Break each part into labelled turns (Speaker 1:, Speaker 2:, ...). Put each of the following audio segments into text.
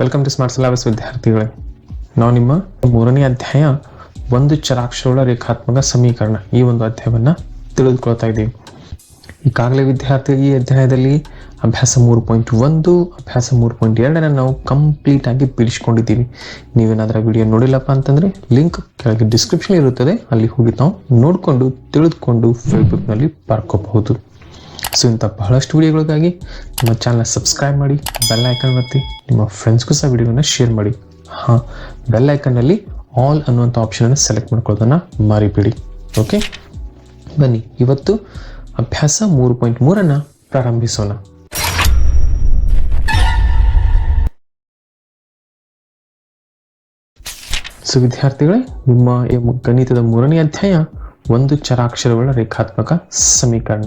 Speaker 1: Welcome to smart syllabus ವಿದ್ಯಾರ್ಥಿಗಳೇ. ನಾವು ನಿಮ್ಮ ಮೂರನೇ ಅಧ್ಯಾಯ ಒಂದು ಚರಾಕ್ಷರಗಳ ರೇಖಾತ್ಮಕ ಸಮೀಕರಣ ಈ ಒಂದು ಅಧ್ಯಾಯವನ್ನು ತಿಳಿದುಕೊಳ್ತಾ ಇದ್ದೀವಿ. ಈಗಾಗಲೇ ವಿದ್ಯಾರ್ಥಿ ಈ ಅಧ್ಯಾಯದಲ್ಲಿ ಅಭ್ಯಾಸ ಮೂರು ಪಾಯಿಂಟ್ ಒಂದು, ಅಭ್ಯಾಸ ಮೂರು ಪಾಯಿಂಟ್ ಎರಡನ್ನು ನಾವು ಕಂಪ್ಲೀಟ್ ಆಗಿ ಬಿಡಿಸ್ಕೊಂಡಿದ್ದೀವಿ. ನೀವೇನಾದರೂ ವಿಡಿಯೋ ನೋಡಿಲ್ಲಪ್ಪ ಅಂತಂದ್ರೆ ಲಿಂಕ್ ಕೆಳಗೆ ಡಿಸ್ಕ್ರಿಪ್ಷನ್ ಇರುತ್ತದೆ. ಅಲ್ಲಿ ಹೋಗಿ ನಾವು ನೋಡಿಕೊಂಡು, ತಿಳಿದುಕೊಂಡು ಫೇಸ್ಬುಕ್ನಲ್ಲಿ ಬರ್ಕೋಬಹುದು. ಸೊ ಇಂಥ ಬಹಳಷ್ಟು ವಿಡಿಯೋಗಳಿಗಾಗಿ ನಮ್ಮ ಚಾನಲ್ನ ಸಬ್ಸ್ಕ್ರೈಬ್ ಮಾಡಿ ಬೆಲ್ ಐಕನ್ ಒತ್ತಿ, ನಿಮ್ಮ ಫ್ರೆಂಡ್ಸ್ಗೂ ಸಹ ವಿಡಿಯೋನ ಶೇರ್ ಮಾಡಿ. ಹಾಂ ಬೆಲ್ ಐಕನ್ನಲ್ಲಿ ಆಲ್ ಅನ್ನುವಂಥ ಆಪ್ಷನನ್ನು ಸೆಲೆಕ್ಟ್ ಮಾಡ್ಕೊಳ್ಳೋದನ್ನು ಮರಿಬೇಡಿ. ಓಕೆ ಬನ್ನಿ, ಇವತ್ತು ಅಭ್ಯಾಸ ಮೂರು ಪಾಯಿಂಟ್ ಮೂರನ್ನು ಪ್ರಾರಂಭಿಸೋಣ. ಸೊ ವಿದ್ಯಾರ್ಥಿಗಳೇ, ನಿಮ್ಮ ಗಣಿತದ ಮೂರನೇ ಅಧ್ಯಾಯ ಒಂದು ಚರಾಕ್ಷರಗಳ ರೇಖಾತ್ಮಕ ಸಮೀಕರಣ.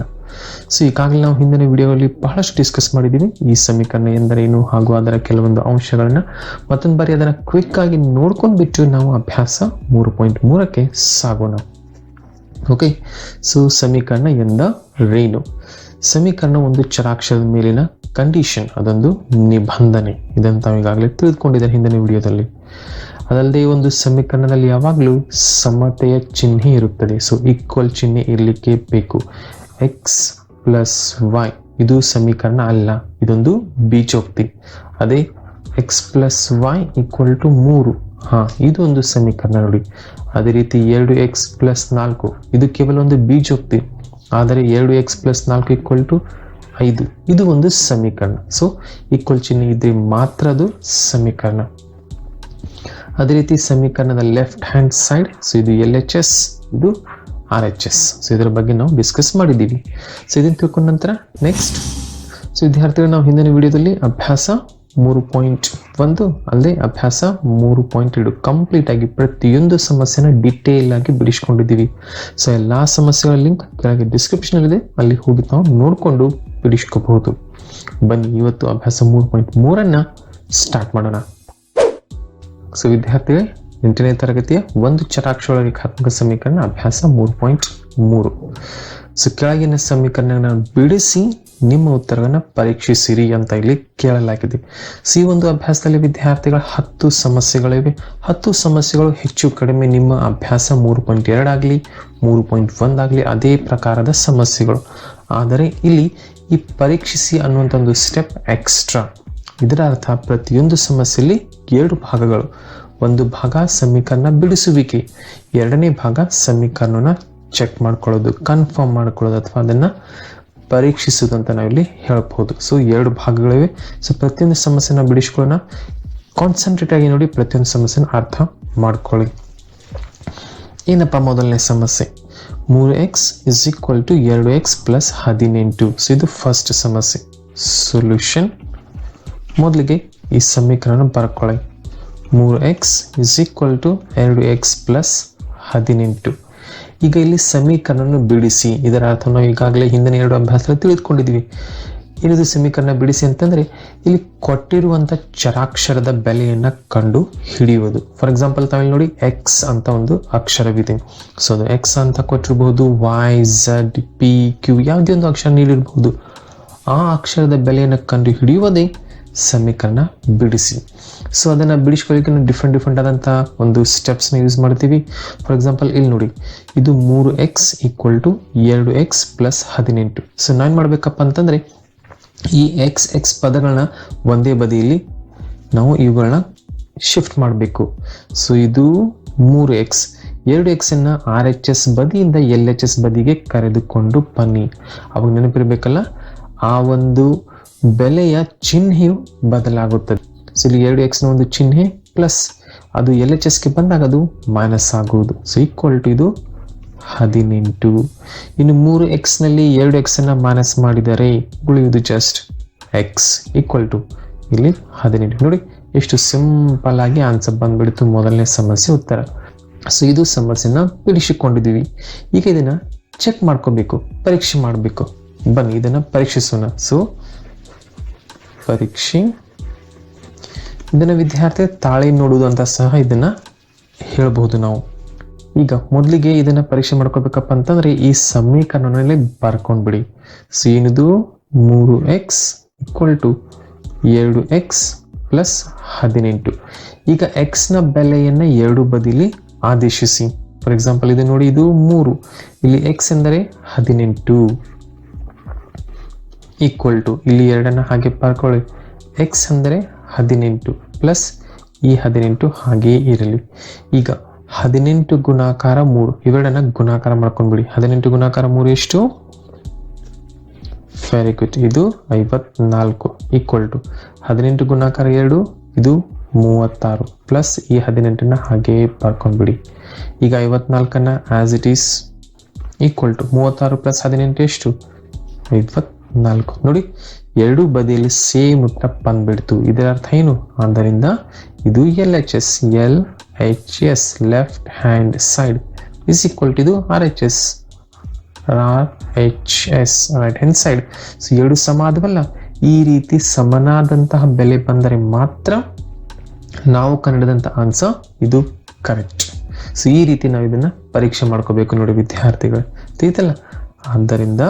Speaker 1: ಸೊ ಈಗಾಗಲೇ ನಾವು ಹಿಂದಿನ ವಿಡಿಯೋಗಳಲ್ಲಿ ಬಹಳಷ್ಟು ಡಿಸ್ಕಸ್ ಮಾಡಿದ್ದೀವಿ. ಈ ಸಮೀಕರಣ ಎಂದರೇನು ಹಾಗೂ ಅದರ ಕೆಲವೊಂದು ಅಂಶಗಳನ್ನ ಮತ್ತೊಂದು ಬಾರಿ ಅದನ್ನು ಕ್ವಿಕ್ ಆಗಿ ನೋಡ್ಕೊಂಡು ಬಿಟ್ಟು ನಾವು ಅಭ್ಯಾಸ ಮೂರು ಪಾಯಿಂಟ್ ಮೂರಕ್ಕೆ ಸಾಗೋಣ. ಓಕೆ ಸೊ ಸಮೀಕರಣ ಎಂದ ರೇನು ಸಮೀಕರಣ ಒಂದು ಚರಾಕ್ಷರದ ಮೇಲಿನ ಕಂಡೀಷನ್ ಅದೊಂದು ನಿಬಂಧನೆ. ಇದನ್ನು ತಾವು ಈಗಾಗಲೇ ತಿಳಿದುಕೊಂಡಿದ್ದಾರೆ ಹಿಂದಿನ ವಿಡಿಯೋದಲ್ಲಿ. ಅದಲ್ಲದೆ ಒಂದು ಸಮೀಕರಣದಲ್ಲಿ ಯಾವಾಗಲೂ ಸಮತೆಯ ಚಿಹ್ನೆ ಇರುತ್ತದೆ. ಸೊ ಈಕ್ವಲ್ ಚಿಹ್ನೆ ಇರಲಿಕ್ಕೆ ಬೇಕು. ಎಕ್ಸ್ ಪ್ಲಸ್ ವೈ ಇದು ಸಮೀಕರಣ ಅಲ್ಲ, ಇದೊಂದು ಬೀಜೋಕ್ತಿ. ಅದೇ X plus Y equal to ಮೂರು. ಹಾ, ಇದು ಒಂದು ಸಮೀಕರಣ ನೋಡಿ. ಅದೇ ರೀತಿ ಎರಡು ಎಕ್ಸ್ ಪ್ಲಸ್ ನಾಲ್ಕು, ಇದು ಕೇವಲ ಒಂದು ಬೀಜೋಕ್ತಿ. ಆದರೆ ಎರಡು ಎಕ್ಸ್ ಪ್ಲಸ್ ನಾಲ್ಕು ಈಕ್ವಲ್ ಟು ಐದು, ಇದು ಒಂದು ಸಮೀಕರಣ ಸೊ ಈಕ್ವಲ್ ಚಿಹ್ನೆ ಇದ್ರೆ ಮಾತ್ರ ಅದು ಸಮೀಕರಣ ಅದೇ ರೀತಿ ಸಮೀಕರಣದ ಲೆಫ್ಟ್ ಹ್ಯಾಂಡ್ ಸೈಡ್ ಸೊ ಇದು ಎಲ್ ಎಚ್ ಎಸ್ ಇದು ಆರ್ ಎಚ್ ಎಸ್ ಸೊ ಇದರ ಬಗ್ಗೆ ನಾವು ಡಿಸ್ಕಸ್ ಮಾಡಿದ್ದೀವಿ. ಸೊ ಇದನ್ನು ತಿಳ್ಕೊಂಡ ನಂತರ ನೆಕ್ಸ್ಟ್ ಸೊ ವಿದ್ಯಾರ್ಥಿಗಳು, ನಾವು ಹಿಂದಿನ ವಿಡಿಯೋದಲ್ಲಿ ಅಭ್ಯಾಸ ಮೂರು ಪಾಯಿಂಟ್ ಒಂದು, ಅಲ್ಲದೆ ಅಭ್ಯಾಸ ಮೂರು ಪಾಯಿಂಟ್ ಎರಡು ಕಂಪ್ಲೀಟ್ ಆಗಿ ಪ್ರತಿಯೊಂದು ಸಮಸ್ಯೆನ ಡಿಟೇಲ್ ಆಗಿ ಬಿಡಿಸ್ಕೊಂಡಿದ್ದೀವಿ. ಸೊ ಎಲ್ಲ ಸಮಸ್ಯೆಗಳ ಲಿಂಕ್ ಕೆಳಗೆ ಡಿಸ್ಕ್ರಿಪ್ಷನ್ ಇದೆ ಅಲ್ಲಿ ಹೋಗಿ ನಾವು ನೋಡಿಕೊಂಡು ಬಿಡಿಸ್ಕೋಬಹುದು. ಬನ್ನಿ, ಇವತ್ತು ಅಭ್ಯಾಸ ಮೂರು ಪಾಯಿಂಟ್ ಮೂರನ್ನು ಸ್ಟಾರ್ಟ್ ಮಾಡೋಣ. ಸೊ ವಿದ್ಯಾರ್ಥಿಗಳು, ಎಂಟನೇ ತರಗತಿಯ ಒಂದು ಚರಾಕ್ಷರ ರೇಖಾತ್ಮಕ ಸಮೀಕರಣ ಅಭ್ಯಾಸ ಮೂರು ಪಾಯಿಂಟ್ ಮೂರು. ಸೊ ಕೆಳಗಿನ ಸಮೀಕರಣಗಳನ್ನು ಬಿಡಿಸಿ ನಿಮ್ಮ ಉತ್ತರವನ್ನು ಪರೀಕ್ಷಿಸಿರಿ ಅಂತ ಇಲ್ಲಿ ಕೇಳಲಾಗಿದೆ. ಸಿ ಒಂದು ಅಭ್ಯಾಸದಲ್ಲಿ ವಿದ್ಯಾರ್ಥಿಗಳ ಹತ್ತು ಸಮಸ್ಯೆಗಳಿವೆ. ಹತ್ತು ಸಮಸ್ಯೆಗಳು ಹೆಚ್ಚು ಕಡಿಮೆ ನಿಮ್ಮ ಅಭ್ಯಾಸ ಮೂರು ಪಾಯಿಂಟ್ ಎರಡಾಗಲಿ ಮೂರು ಪಾಯಿಂಟ್ ಒಂದಾಗಲಿ ಅದೇ ಪ್ರಕಾರದ ಸಮಸ್ಯೆಗಳು. ಆದರೆ ಇಲ್ಲಿ ಈ ಪರೀಕ್ಷಿಸಿ ಅನ್ನುವಂಥ ಒಂದು ಸ್ಟೆಪ್ ಎಕ್ಸ್ಟ್ರಾ ಇದರ ಅರ್ಥ ಪ್ರತಿಯೊಂದು ಸಮಸ್ಯೆಯಲ್ಲಿ ಎರಡು ಭಾಗಗಳು. ಒಂದು ಭಾಗ ಸಮೀಕರಣ ಬಿಡಿಸುವಿಕೆ, ಎರಡನೇ ಭಾಗ ಸಮೀಕರಣನ ಚೆಕ್ ಮಾಡ್ಕೊಳ್ಳೋದು ಕನ್ಫರ್ಮ್ ಮಾಡ್ಕೊಳ್ಳೋದು ಅಥವಾ ಅದನ್ನ ಪರೀಕ್ಷಿಸೋದು ಅಂತ ನಾವಿಲ್ಲಿ ಹೇಳ್ಬೋದು. ಸೊ ಎರಡು ಭಾಗಗಳಿವೆ. ಸೊ ಪ್ರತಿಯೊಂದು ಸಮಸ್ಯೆನ ಬಿಡಿಸ್ಕೊಳ್ಳೋಣ. ಕಾನ್ಸಂಟ್ರೇಟ್ ಆಗಿ ನೋಡಿ ಪ್ರತಿಯೊಂದು ಸಮಸ್ಯೆನ ಅರ್ಥ ಮಾಡ್ಕೊಳ್ಳಿ. ಏನಪ್ಪ ಮೊದಲನೇ ಸಮಸ್ಯೆ? ಮೂರು ಎಕ್ಸ್ ಇಸ್ ಈಕ್ವಲ್ ಟು ಎರಡು ಎಕ್ಸ್ ಪ್ಲಸ್ ಹದಿನೆಂಟು. ಸೊ ಇದು ಫಸ್ಟ್ ಸಮಸ್ಯೆ. ಸೊಲ್ಯೂಷನ್ ಮೊದಲಿಗೆ ಈ ಸಮೀಕರಣ ಬರ್ಕೊಳ್ಳಿ. ಮೂರು ಎಕ್ಸ್ ಇಸ್ ಈಕ್ವಲ್ ಟು ಎರಡು ಎಕ್ಸ್ ಪ್ಲಸ್ ಹದಿನೆಂಟು. ಈಗ ಇಲ್ಲಿ ಸಮೀಕರಣವನ್ನು ಬಿಡಿಸಿ. ಇದರ ಅರ್ಥ ನಾವು ಈಗಾಗಲೇ ಹಿಂದಿನ ಎರಡು ಅಭ್ಯಾಸಗಳು ತಿಳಿದುಕೊಂಡಿದ್ದೀವಿ ಏನಿದು ಸಮೀಕರಣ ಬಿಡಿಸಿ ಅಂತಂದ್ರೆ ಇಲ್ಲಿ ಕೊಟ್ಟಿರುವಂಥ ಚರಾಕ್ಷರದ ಬೆಲೆಯನ್ನು ಕಂಡು ಹಿಡಿಯುವುದು. ಫಾರ್ ಎಕ್ಸಾಂಪಲ್ ತಾವಿಲ್ಲಿ ನೋಡಿ ಎಕ್ಸ್ ಅಂತ ಒಂದು ಅಕ್ಷರವಿದೆ. ಸೊ ಅದು ಎಕ್ಸ್ ಅಂತ ಕೊಟ್ಟಿರಬಹುದು ವೈ ಝಡ್ ಪಿ ಕ್ಯೂ ಯಾವುದೇ ಒಂದು ಅಕ್ಷರ ನೀಡಿರಬಹುದು. ಆ ಅಕ್ಷರದ ಬೆಲೆಯನ್ನು ಕಂಡು ಹಿಡಿಯುವುದೇ ಸಮೀಕರಣ ಬಿಡಿಸಿ. ಸೊ ಅದನ್ನು ಬಿಡಿಸ್ಕೊಳ್ಳಿಕ್ಕೆ ಡಿಫ್ರೆಂಟ್ ಡಿಫ್ರೆಂಟ್ ಆದಂಥ ಒಂದು ಸ್ಟೆಪ್ಸ್ನ ಯೂಸ್ ಮಾಡ್ತೀವಿ. ಫಾರ್ ಎಕ್ಸಾಂಪಲ್ ಇಲ್ಲಿ ನೋಡಿ. ಇದು ಮೂರು ಎಕ್ಸ್ ಈಕ್ವಲ್ ಟು ಎರಡು ಎಕ್ಸ್ ಪ್ಲಸ್ ಹದಿನೆಂಟು. ಸೊ ನಾನು ಮಾಡಬೇಕಪ್ಪ ಅಂತಂದರೆ, ಈ ಎಕ್ಸ್ ಎಕ್ಸ್ ಪದಗಳನ್ನ ಒಂದೇ ಬದಿಯಲ್ಲಿ ನಾವು ಇವುಗಳನ್ನ ಶಿಫ್ಟ್ ಮಾಡಬೇಕು. ಸೊ ಇದು ಮೂರು ಎಕ್ಸ್ ಎರಡು ಎಕ್ಸ್ ಅನ್ನ ಆರ್ ಎಚ್ ಎಸ್ ಬದಿಯಿಂದ ಎಲ್ ಎಚ್ ಎಸ್ ಬದಿಗೆ ಕರೆದುಕೊಂಡು ಬನ್ನಿ. ಅವಾಗ ನೆನಪಿರ್ಬೇಕಲ್ಲ? ಆ ಒಂದು ಬೆಲೆಯ ಚಿಹ್ನೆಯು ಬದಲಾಗುತ್ತದೆ. ಸೊ ಇಲ್ಲಿ ಎರಡು ಎಕ್ಸ್ನ ಒಂದು ಚಿಹ್ನೆ ಪ್ಲಸ್ ಅದು ಎಲ್ ಎಚ್ ಎಸ್ಗೆ ಬಂದಾಗ ಅದು ಮೈನಸ್ ಆಗುವುದು. ಸೊ ಈಕ್ವಲ್ ಟು ಇದು ಹದಿನೆಂಟು. ಇನ್ನು ಮೂರು ಎಕ್ಸ್ನಲ್ಲಿ ಎರಡು ಎಕ್ಸನ್ನು ಮೈನಸ್ ಮಾಡಿದರೆ ಉಳಿಯುವುದು ಜಸ್ಟ್ ಎಕ್ಸ್ ಈಕ್ವಲ್ ಟು ಇಲ್ಲಿ ಹದಿನೆಂಟು. ನೋಡಿ, ಎಷ್ಟು ಸಿಂಪಲ್ ಆಗಿ ಆನ್ಸರ್ ಬಂದ್ಬಿಡ್ತು ಮೊದಲನೇ ಸಮಸ್ಯೆ ಉತ್ತರ. ಸೊ ಇದು ಸಮಸ್ಯೆನ ಬಿಡಿಸಿಕೊಂಡಿದ್ದೀವಿ ಈಗ ಇದನ್ನ ಚೆಕ್ ಮಾಡ್ಕೋಬೇಕು, ಪರೀಕ್ಷೆ ಮಾಡಬೇಕು. ಬನ್ನಿ, ಇದನ್ನ ಪರೀಕ್ಷಿಸೋಣ. ಸೊ ಪರೀಕ್ಷೆ. ಇದನ್ನ ವಿದ್ಯಾರ್ಥಿ ತಾಳಿ ನೋಡುವುದು ಅಂತ ಸಹ ಇದನ್ನ ಹೇಳಬಹುದು ನಾವು. ಈಗ ಮೊದಲಿಗೆ ಇದನ್ನ ಪರೀಕ್ಷೆ ಮಾಡ್ಕೋಬೇಕಪ್ಪ ಅಂತಂದ್ರೆ ಈ ಸಮೀಕರಣದಲ್ಲಿ ಬರ್ಕೊಂಡ್ಬಿಡಿ. ಸೊ ಏನಿದು? ಮೂರು ಎಕ್ಸ್ ಈಕ್ವಲ್ ಟು ಎರಡು ಎಕ್ಸ್ ಪ್ಲಸ್ ಹದಿನೆಂಟು. ಈಗ ಎಕ್ಸ್ನ ಬೆಲೆಯನ್ನು ಎರಡು ಬದಿಲಿ ಆದೇಶಿಸಿ. ಫಾರ್ ಎಕ್ಸಾಂಪಲ್ ಇದು ನೋಡಿ ಇದು ಮೂರು. ಇಲ್ಲಿ ಎಕ್ಸ್ ಎಂದರೆ ಹದಿನೆಂಟು. ಈಕ್ವಲ್ ಟು ಇಲ್ಲಿ ಎರಡನ್ನ ಹಾಗೆ ಬರ್ಕೊಳ್ಳಿ ಎಕ್ಸ್ ಅಂದರೆ ಹದಿನೆಂಟು ಪ್ಲಸ್ ಈ ಹದಿನೆಂಟು ಹಾಗೆಯೇ ಇರಲಿ. ಈಗ ಹದಿನೆಂಟು ಗುಣಾಕಾರ ಮೂರು. ಇವೆರಡನ್ನ ಗುಣಾಕಾರ ಮಾಡ್ಕೊಂಡ್ಬಿಡಿ ಹದಿನೆಂಟು ಗುಣಾಕಾರ ಮೂರು ಎಷ್ಟು? ವೆರಿ ಗುಡ್ ಇದು ಐವತ್ನಾಲ್ಕು ಈಕ್ವಲ್ ಟು ಹದಿನೆಂಟು ಗುಣಾಕಾರ ಎರಡು, ಇದು ಮೂವತ್ತಾರು ಪ್ಲಸ್ ಈ ಹದಿನೆಂಟನ್ನ ಹಾಗೆಯೇ ಬರ್ಕೊಂಡ್ಬಿಡಿ ಈಗ ಐವತ್ನಾಲ್ಕನ್ನ as it is equal to ಮೂವತ್ತಾರು ಪ್ಲಸ್ ಹದಿನೆಂಟು ಎಷ್ಟು? ಐವತ್ನಾಲ್ಕು ನೋಡಿ, ಎರಡೂ ಬದಿಯಲ್ಲಿ ಸೇಮ್ ಉತ್ತರ ಬಂದ್ಬಿಡ್ತು. ಇದರ ಅರ್ಥ ಏನು? ಆದ್ದರಿಂದ ಇದು L H S L H S left hand side is equal to ಇದು R H S R H S right hand side so ಎರಡು ಸಮ ಆದವಲ್ಲ ಈ ರೀತಿ ಸಮನಾದಂತಹ ಬೆಲೆ ಬಂದರೆ ಮಾತ್ರ ನಾವು ಕನ್ನಡದಂತ ಆನ್ಸರ್ ಇದು ಕರೆಕ್ಟ್ ಸೊ ಈ ರೀತಿ ನಾವು ಇದನ್ನ ಪರೀಕ್ಷೆ ಮಾಡ್ಕೋಬೇಕು ನೋಡಿ ವಿದ್ಯಾರ್ಥಿಗಳು. ತಿಳಿತಲ್ಲ? ಆದ್ದರಿಂದ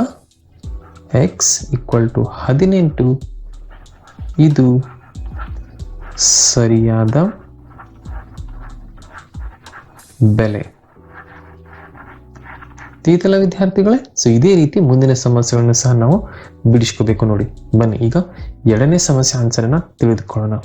Speaker 1: ಎಕ್ಸ್ ಈಕ್ವಲ್ ಟು ಹದಿನೆಂಟು. ಇದು ಸರಿಯಾದ ಬೆಲೆ. ತೀತಲ ವಿದ್ಯಾರ್ಥಿಗಳೇ? ಸೊ ಇದೇ ರೀತಿ ಮುಂದಿನ ಸಮಸ್ಯೆಗಳನ್ನು ಸಹ ನಾವು ಬಿಡಿಸ್ಕೋಬೇಕು ನೋಡಿ. ಬನ್ನಿ, ಈಗ ಎರಡನೇ ಸಮಸ್ಯೆ ಆನ್ಸರ್ ಅನ್ನ ತಿಳಿದುಕೊಳ್ಳೋಣ.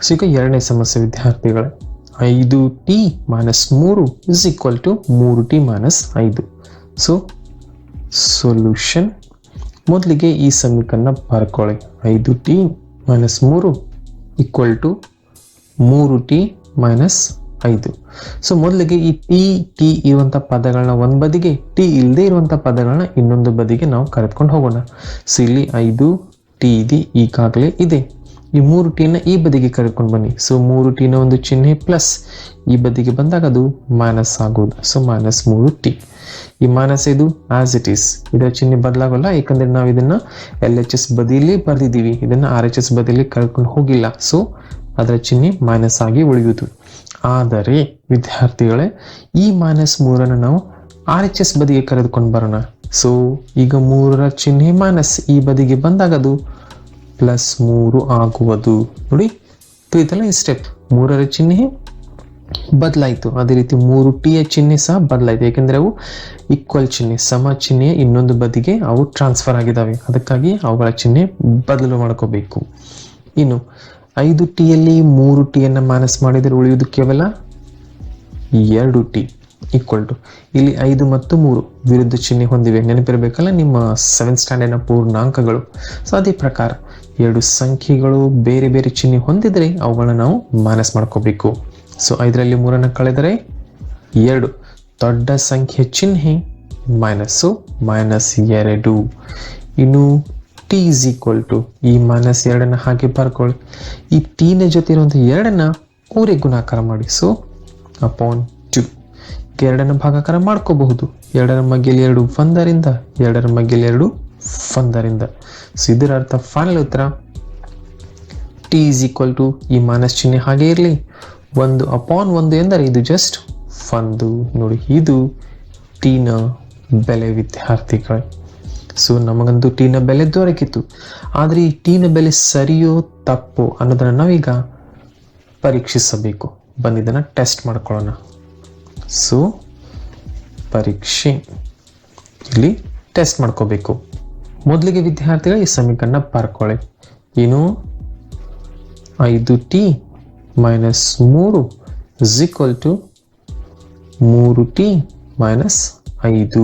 Speaker 1: ಸೊ ಈಗ ಎರಡನೇ ಸಮಸ್ಯೆ ವಿದ್ಯಾರ್ಥಿಗಳೇ. ಐದು ಟಿ ಮೈನಸ್ ಮೂರು ಇಸ್ ಈಕ್ವಲ್ ಟು ಮೂರು ಟಿ ಮೈನಸ್ ಐದು. ಸೊ ಸೊಲ್ಯೂಷನ್ ಮೊದಲಿಗೆ ಈ ಸಮೀಕರಣ ಬರ್ಕೊಳ್ಳಿ. ಐದು ಟಿ ಮೈನಸ್ ಮೂರು ಈಕ್ವಲ್ ಟು ಮೂರು ಟಿ ಮೈನಸ್ ಐದು. ಸೊ ಮೊದಲಿಗೆ ಈ ಟಿ ಟಿ ಇರುವಂಥ ಪದಗಳನ್ನ ಒಂದು ಬದಿಗೆ, ಟಿ ಇಲ್ಲದೆ ಇರುವಂಥ ಪದಗಳನ್ನ ಇನ್ನೊಂದು ಬದಿಗೆ ನಾವು ಕರೆದುಕೊಂಡು ಹೋಗೋಣ. ಸೊ ಇಲ್ಲಿ ಐದು ಟಿ ಇದೆ ಈಗಾಗಲೇ ಇದೆ. ಈ ಮೂರು ಟೀನ ಈ ಬದಿಗೆ ಕರ್ಕೊಂಡು ಬನ್ನಿ. ಸೊ ಮೂರು ಟೀನ ಒಂದು ಚಿಹ್ನೆ ಪ್ಲಸ್ ಈ ಬದಿಗೆ ಬಂದಾಗ ಅದು ಮೈನಸ್ ಆಗೋದು ಸೊ ಮೈನಸ್ ಮೂರು ಟಿ ಈ ಮೈನಸ್ ಇದು ಆಸ್ ಇಟ್ ಈಸ್ ಇದರ ಚಿಹ್ನೆ ಬದಲಾಗಲ್ಲ ಯಾಕಂದ್ರೆ ನಾವು ಇದನ್ನ ಎಲ್ ಎಚ್ ಎಸ್ ಬದಿಯಲ್ಲಿ ಬರೆದಿದ್ದೀವಿ. ಇದನ್ನ ಆರ್ ಎಚ್ ಎಸ್ ಬದಿಯಲ್ಲಿ ಕರ್ಕೊಂಡು ಹೋಗಿಲ್ಲ. ಸೊ ಅದರ ಚಿಹ್ನೆ ಮೈನಸ್ ಆಗಿ ಉಳಿಯುವುದು. ಆದರೆ, ವಿದ್ಯಾರ್ಥಿಗಳೇ, ಈ ಮೈನಸ್ ಮೂರನ್ನು ನಾವು ಆರ್ ಎಚ್ ಎಸ್ ಬದಿಗೆ ಕರೆದುಕೊಂಡು ಬರೋಣ. ಸೊ ಈಗ ಮೂರರ ಚಿಹ್ನೆ ಮೈನಸ್ ಈ ಬದಿಗೆ ಬಂದಾಗ ಅದು ಪ್ಲಸ್ ಮೂರು ಆಗುವುದು. ನೋಡಿ, ತಿಳಿತಲ್ಲ ಈ ಸ್ಟೆಪ್ ಮೂರರ ಚಿಹ್ನೆ ಬದಲಾಯಿತು. ಅದೇ ರೀತಿ ಮೂರು ಟಿಯ ಚಿಹ್ನೆ ಸಹ ಬದಲಾಯಿತು. ಏಕೆಂದರೆ ಅವು ಈಕ್ವಲ್ ಚಿಹ್ನೆ, ಸಮ ಚಿಹ್ನೆಯ ಇನ್ನೊಂದು ಬದಿಗೆ ಅವು ಟ್ರಾನ್ಸ್ಫರ್ ಆಗಿದ್ದಾವೆ. ಅದಕ್ಕಾಗಿ ಅವುಗಳ ಚಿಹ್ನೆ ಬದಲು ಮಾಡ್ಕೋಬೇಕು. ಇನ್ನು, ಐದು ಟಿಯಲ್ಲಿ ಮೂರು ಟಿಯನ್ನು ಮೈನಸ್ ಮಾಡಿದರೆ ಉಳಿಯುವುದು ಕೇವಲ ಎರಡು ಟಿ ಈಕ್ವಲ್ ಟು ಇಲ್ಲಿ ಐದು ಮತ್ತು ಮೂರು ವಿರುದ್ಧ ಚಿಹ್ನೆ ಹೊಂದಿವೆ. ನೆನಪಿರಬೇಕಲ್ಲ, ನಿಮ್ಮ ಸೆವೆಂತ್ ಸ್ಟ್ಯಾಂಡರ್ಡ್ನ ಪೂರ್ಣಾಂಕಗಳು. ಸೊ ಅದೇ ಪ್ರಕಾರ ಎರಡು ಸಂಖ್ಯೆಗಳು ಬೇರೆ ಬೇರೆ ಚಿಹ್ನೆ ಹೊಂದಿದರೆ ಅವುಗಳನ್ನ ನಾವು ಮೈನಸ್ ಮಾಡ್ಕೋಬೇಕು. ಸೊ ಐದರಲ್ಲಿ ಮೂರನ್ನು ಕಳೆದರೆ ಎರಡು. ದೊಡ್ಡ ಸಂಖ್ಯೆ ಚಿಹ್ನೆ ಮೈನಸ್ಸು ಮೈನಸ್ ಎರಡು. ಇನ್ನು ಟಿ ಇಸ್ ಈಕ್ವಲ್ ಟು ಈ ಮೈನಸ್ ಎರಡನ್ನು ಹಾಗೆ ಬರ್ಕೊಳ್ಳಿ. ಈ ಟಿನ ಜೊತೆ ಇರುವಂಥ ಎರಡನ್ನು ಊರಿಗೆ ಗುಣಾಕಾರ ಮಾಡಿ. ಸೊ ಅಪಾನ್ ಎರಡನ್ನ ಭಾಗಾಕಾರ ಮಾಡ್ಕೋಬಹುದು. ಎರಡರ ಮಗ್ಗೆಲಿ ಎರಡು ಒಂದರಿಂದ, ಎರಡರ ಮಗ್ಗೆಲಿ ಎರಡು ಒಂದರಿಂದ. ಸೊ ಇದರ ಅರ್ಥ ಫೈನಲ್ ಉತ್ತರ. ಟಿ ಈಸ್ ಈಕ್ವಲ್ ಟು ಈ ಮೈನಸ್ ಚಿಹ್ನೆ ಹಾಗೆ ಇರಲಿ. ಒಂದು ಅಪಾನ್ ಒಂದು ಎಂದರೆ ಇದು ಜಸ್ಟ್ ಒಂದು. ನೋಡಿ, ಇದು ಟೀನ ಬೆಲೆ ವಿದ್ಯಾರ್ಥಿಗಳೇ. ಸೊ ನಮಗಂತೂ ಟೀನ ಬೆಲೆ ದೊರಕಿತು ಆದರೆ ಈ ಟೀನ ಬೆಲೆ ಸರಿಯೋ ತಪ್ಪೋ ಅನ್ನೋದನ್ನ ನಾವೀಗ ಪರೀಕ್ಷಿಸಬೇಕು. ಬಂದಿದ್ದನ್ನು ಟೆಸ್ಟ್ ಮಾಡ್ಕೊಳ್ಳೋಣ. ಸೊ ಪರೀಕ್ಷೆ ಇಲ್ಲಿ ಟೆಸ್ಟ್ ಮಾಡ್ಕೋಬೇಕು. ಮೊದಲಿಗೆ ವಿದ್ಯಾರ್ಥಿಗಳು ಈ ಸಮೀಕರಣ ಬರ್ಕೊಳ್ಳಿ. ಏನು ಐದು ಟಿ ಮೈನಸ್ ಮೂರು ಇಸ್ ಈಕ್ವಲ್ ಟು ಮೂರು ಟಿ ಮೈನಸ್ ಐದು.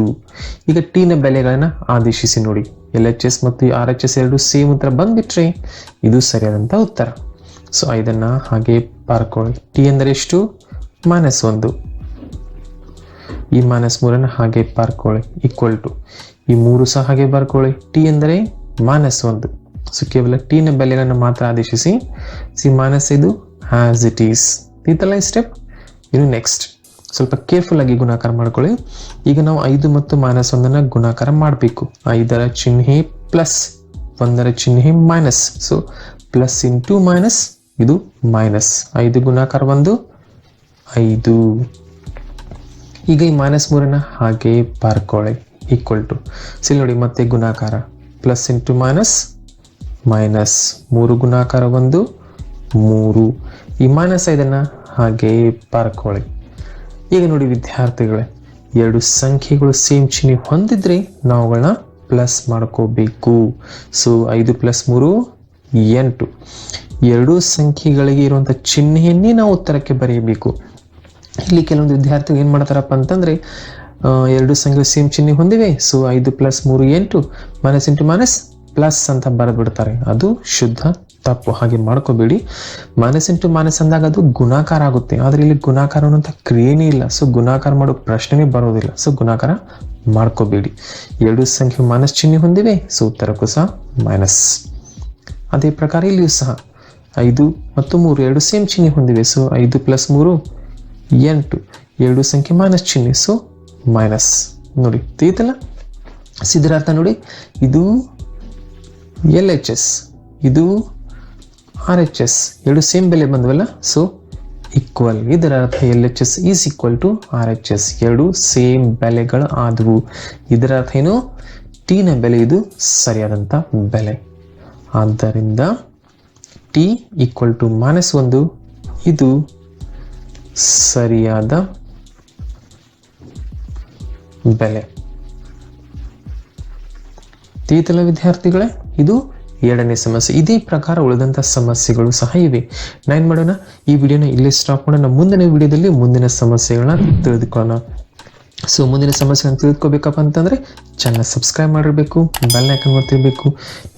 Speaker 1: ಈಗ ಟಿನ ಬೆಲೆಗಳನ್ನು ಆದೇಶಿಸಿ ನೋಡಿ. ಎಲ್ ಎಚ್ ಎಸ್ ಮತ್ತು ಆರ್ ಎಚ್ ಎಸ್ ಎರಡು ಸೇಮ್ ಉತ್ತರ ಬಂದ್ಬಿಟ್ರೆ ಇದು ಸರಿಯಾದಂಥ ಉತ್ತರ. ಸೊ ಇದನ್ನು ಹಾಗೆ ಪಾರ್ಕೊಳ್ಳಿ ಟಿ ಅಂದರೆ ಎಷ್ಟು? ಮೈನಸ್ ಒಂದು. ಈ ಮೈನಸ್ ಮೂರನ್ನು ಹಾಗೆ ಬರ್ಕೊಳ್ಳಿ ಈಕ್ವಲ್ ಟು ಈ ಮೂರು ಸಹ ಹಾಗೆ ಬರ್ಕೊಳ್ಳಿ. ಟಿ ಎಂದರೆ ಮೈನಸ್ ಒಂದು. ಸೊ ಕೇವಲ ಟಿನ ಬೆಲೆಗಳನ್ನು ಮಾತ್ರ ಆದೇಶಿಸಿ. ಸಿ ಮೈನಸ್ ಇದು ಆಸ್ ಇಟ್ ಈಸ್ ಇತ್ತಲ್ಲ ಈ ಸ್ಟೆಪ್ ಇನ್ನು ನೆಕ್ಸ್ಟ್ ಸ್ವಲ್ಪ ಕೇರ್ಫುಲ್ ಆಗಿ ಗುಣಾಕಾರ ಮಾಡ್ಕೊಳ್ಳಿ. ಈಗ ನಾವು ಐದು ಮತ್ತು ಮೈನಸ್ ಒಂದನ್ನು ಗುಣಾಕಾರ ಮಾಡಬೇಕು. ಐದರ ಚಿಹ್ನೆ ಪ್ಲಸ್ ಒಂದರ ಚಿಹ್ನೆ minus so plus into minus ಇದು ಮೈನಸ್ ಐದು ಗುಣಾಕಾರ ಒಂದು, ಐದು. ಈಗ ಈ ಮೈನಸ್ ಮೂರನ್ನ ಹಾಗೆ ಬರ್ಕೊಳ್ಳಿ ಈಕ್ವಲ್ ಟು ಸಿಲ್ ನೋಡಿ, ಮತ್ತೆ ಗುಣಾಕಾರ. ಪ್ಲಸ್ ಇಂಟು ಮೈನಸ್ ಮೈನಸ್ ಮೂರು ಗುಣಾಕಾರ ಒಂದು, ಮೂರು. ಈ ಮೈನಸ್ ಐದನ್ನು ಹಾಗೆ ಬರ್ಕೊಳ್ಳಿ. ಈಗ ನೋಡಿ ವಿದ್ಯಾರ್ಥಿಗಳೇ, ಎರಡು ಸಂಖ್ಯೆಗಳು ಸೇಮ್ ಚಿಹ್ನೆ ಹೊಂದಿದ್ರೆ ನಾವುಗಳನ್ನ ಪ್ಲಸ್ ಮಾಡ್ಕೋಬೇಕು. ಸೊ ಐದು ಪ್ಲಸ್ ಮೂರು, ಎಂಟು. ಎರಡು ಸಂಖ್ಯೆಗಳಿಗೆ ಇರುವಂಥ ಚಿಹ್ನೆಯನ್ನೇ ನಾವು ಉತ್ತರಕ್ಕೆ ಬರೆಯಬೇಕು. ಇಲ್ಲಿ ಕೆಲವೊಂದು ವಿದ್ಯಾರ್ಥಿಗಳು ಏನು ಮಾಡ್ತಾರಪ್ಪ ಅಂತಂದರೆ ಎರಡು ಸಂಖ್ಯೆ ಸೇಮ್ ಚಿಹ್ನೆ ಹೊಂದಿವೆ ಸೊ ಐದು ಪ್ಲಸ್ ಮೂರು ಎಂಟು ಮೈನಸ್ ಇಂಟು ಮೈನಸ್ ಪ್ಲಸ್ ಅಂತ ಬರೆದ್ಬಿಡ್ತಾರೆ. ಅದು ಶುದ್ಧ ತಪ್ಪು, ಹಾಗೆ ಮಾಡ್ಕೋಬೇಡಿ. ಮೈನಸ್ ಇಂಟು ಮೈನಸ್ ಅಂದಾಗ ಅದು ಗುಣಾಕಾರ ಆಗುತ್ತೆ. ಆದರೆ ಇಲ್ಲಿ ಗುಣಾಕಾರ ಅನ್ನೋಂಥ ಕ್ರಿಯೆನೇ ಇಲ್ಲ. ಸೊ ಗುಣಾಕಾರ ಮಾಡೋ ಪ್ರಶ್ನೆನೇ ಬರೋದಿಲ್ಲ. ಸೊ ಗುಣಾಕಾರ ಮಾಡ್ಕೋಬೇಡಿ. ಎರಡು ಸಂಖ್ಯೆ ಮೈನಸ್ ಚಿಹ್ನೆ ಹೊಂದಿವೆ ಸೊ ಉತ್ತರಕ್ಕೂ ಸಹ ಮೈನಸ್ ಅದೇ ಪ್ರಕಾರ ಇಲ್ಲಿಯೂ ಸಹ ಐದು ಮತ್ತು ಮೂರು, ಎರಡು ಸೇಮ್ ಚಿಹ್ನೆ ಹೊಂದಿವೆ. ಸೊ ಐದು ಪ್ಲಸ್ ಮೂರು ಎಂಟು. ಎರಡು ಸಂಖ್ಯೆ ಮೈನಸ್ ಚಿಹ್ನೆ ಸೊ ಮೈನಸ್ ನೋಡಿ, ತಿಳಿತಲ್ಲ? ಸಿದ್ಧರ ಅರ್ಥ ನೋಡಿ. ಇದು ಎಲ್ ಎಚ್ ಎಸ್ ಇದು ಆರ್ ಎಚ್ ಎಸ್ ಎರಡು ಸೇಮ್ ಬೆಲೆ ಬಂದವಲ್ಲ ಸೊ ಈಕ್ವಲ್ ಇದರ ಅರ್ಥ L H S is equal to R H S ಎರಡು ಸೇಮ್ ಬೆಲೆಗಳು ಆದವು. ಇದರ ಅರ್ಥ ಏನು? ಟಿನ ಬೆಲೆ ಇದು ಸರಿಯಾದಂಥ ಬೆಲೆ. ಆದ್ದರಿಂದ ಟಿ ಈಕ್ವಲ್ ಟು ಮೈನಸ್ ಒಂದು, ಇದು ಸರಿಯಾದ ಬೆಲೆ. ತೀತಲ ವಿದ್ಯಾರ್ಥಿಗಳೇ, ಇದು ಎರಡನೇ ಸಮಸ್ಯೆ. ಇದೇ ಪ್ರಕಾರ ಉಳಿದಂಥ ಸಮಸ್ಯೆಗಳು ಸಹ ಇವೆ. ನಾನ್ ಮಾಡೋಣ? ಈ ವಿಡಿಯೋನ ಇಲ್ಲೇ ಸ್ಟಾಪ್ ಮಾಡೋಣ. ಮುಂದಿನ ವಿಡಿಯೋದಲ್ಲಿ ಮುಂದಿನ ಸಮಸ್ಯೆಗಳನ್ನ ತಿಳಿದುಕೊಳ್ಳೋಣ. ಸೊ ಮುಂದಿನ ಸಮಸ್ಯೆಗಳನ್ನು ತಿಳಿದುಕೋಬೇಕಪ್ಪ ಅಂತಂದ್ರೆ ಚಾನಲ್ ಸಬ್ಸ್ಕ್ರೈಬ್ ಮಾಡಿರಬೇಕು ಬೆಲ್ ಐಕನ್ ಒತ್ತಿರಬೇಕು,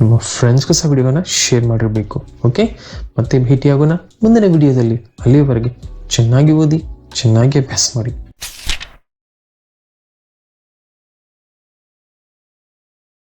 Speaker 1: ನಿಮ್ಮ ಫ್ರೆಂಡ್ಸ್ಗೂ ಸಹ ವಿಡಿಯೋನ ಶೇರ್ ಮಾಡಿರಬೇಕು ಓಕೆ ಮತ್ತೆ ಭೇಟಿಯಾಗೋಣ? ಮುಂದಿನ ವಿಡಿಯೋದಲ್ಲಿ ಅಲ್ಲಿಯವರೆಗೆ ಚೆನ್ನಾಗಿ ಓದಿ ಚೆನ್ನಾಗಿ ಅಭ್ಯಾಸ ಮಾಡಿ.